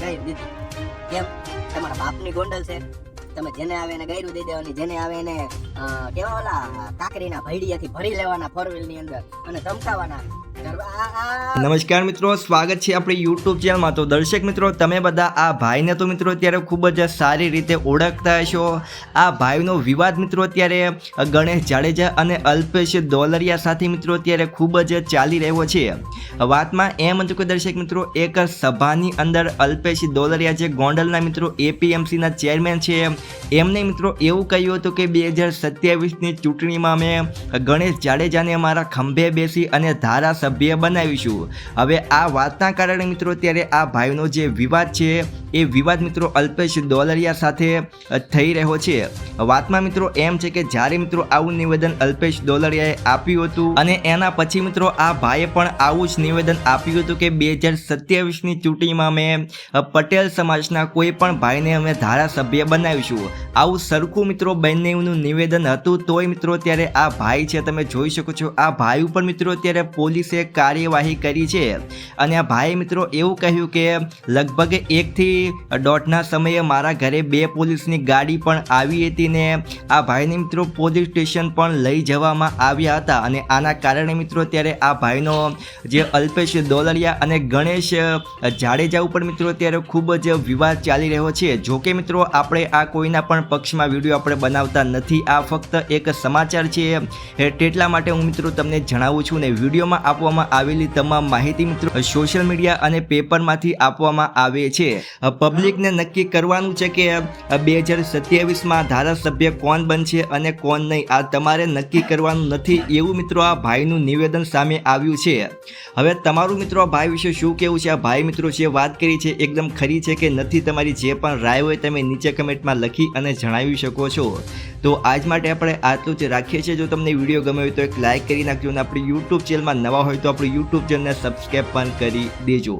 ગાયર દીધી કેમ? તમારા બાપની ગોંડલ છે. તમે જેને આવે એને ગાયરું દઈ દેવાની, જેને આવે એને કેવા ઓલા કાકરીના ભૈડિયાથી ભરી લેવાના ફોરની અંદર અને ધમકાવાના. નમસ્કાર. મિત્રો, સ્વાગત છે આપણી યુટ્યુબ ચેનલમાં. તો દર્શક મિત્રો, તમે બધા આ ભાઈને તો મિત્રો અત્યારે ખૂબ જ સારી રીતે ઓળખતા હશો. આ ભાઈનો વિવાદ મિત્રો અત્યારે ગણેશ જાડેજા અને અલ્પેશ દોલરિયા સાથે મિત્રો અત્યારે ખૂબ જ ચાલી રહ્યો છે. વાતમાં એમ હતું કે દર્શક મિત્રો, એક સભાની અંદર અલ્પેશ દોલરિયા જે ગોંડલના મિત્રો એપીએમસીના ચેરમેન છે, એમને મિત્રો એવું કહ્યું હતું કે બે હજાર સત્યાવીસની ચૂંટણીમાં અમે ગણેશ જાડેજાને અમારા ખંભે બેસી અને ધારાસભ્ય બનાવીશું. હવે આ વાતના કારણે મિત્રો ત્યારે આ ભાઈનો જે વિવાદ છે એ વિવાદ મિત્રો અલ્પેશ દોલરિયા સાથે થઈ રહ્યો છે. વાતમાં મિત્રો એમ છે કે જ્યારે મિત્રો આવું નિવેદન અલ્પેશ દોલરિયાએ આપ્યું હતું અને એના પછી મિત્રો આ ભાઈએ પણ આવું જ નિવેદન આપ્યું હતું કે બે હજાર સત્યાવીસની ચૂંટણીમાં અમે પટેલ સમાજના કોઈ પણ ભાઈને અમે ધારાસભ્ય બનાવીશું. આવું સરખું મિત્રો બંનેનું નિવેદન હતું તોય મિત્રો ત્યારે આ ભાઈ છે, તમે જોઈ શકો છો, આ ભાઈ ઉપર મિત્રો અત્યારે પોલીસે કાર્યવાહી કરી છે. અને આ ભાઈ મિત્રો એવું કહ્યું કે લગભગ એકથી દોઢના સમયે મારા ઘરે બે પોલીસની ગાડી પણ આવી હતી ને આ ભાઈને મિત્રો પોલીસ સ્ટેશન પણ લઈ જવામાં આવ્યા હતા અને આના કારણે મિત્રો ત્યારે આ ભાઈનો જે અલ્પેશ દોલરિયા અને ગણેશ જાડેજા ઉપર મિત્રો ત્યારે ખૂબ જ વિવાદ ચાલી રહ્યો છે. જોકે મિત્રો આપણે આ કોઈના પણ પક્ષમાં વીડિયો આપણે બનાવતા નથી. આ ફક્ત એક સમાચાર છે. તેટલા માટે હું મિત્રો તમને જણાવું છું ને વિડીયોમાં આપવામાં આવેલી તમામ માહિતી મિત્રો સોશિયલ મીડિયા અને પેપરમાંથી આપવામાં આવે છે. પબ્લિકને નક્કી કરવાનું છે કે બે હજાર સત્યાવીસમાં ધારાસભ્ય કોણ બનશે અને કોણ નહીં, આ તમારે નક્કી કરવાનું નથી. એવું મિત્રો આ ભાઈનું નિવેદન સામે આવ્યું છે. હવે તમારું મિત્રો ભાઈ વિશે શું કેવું છે? આ ભાઈ મિત્રો જે વાત કરી છે, એકદમ ખરી છે કે નથી તમારી જે પણ રાય હોય તમે નીચે કમેન્ટમાં લખી અને જણાવી શકો છો. તો આજ માટે આપણે આટલું જ રાખીએ છીએ. જો તમને વીડિયો ગમ્યો હોય તો એક લાઇક કરી નાખજો અને આપણી યુટ્યુબ ચેનલમાં નવા હોય તો આપણી યુટ્યુબ ચેનલને સબસ્ક્રાઈબ પણ કરી દેજો.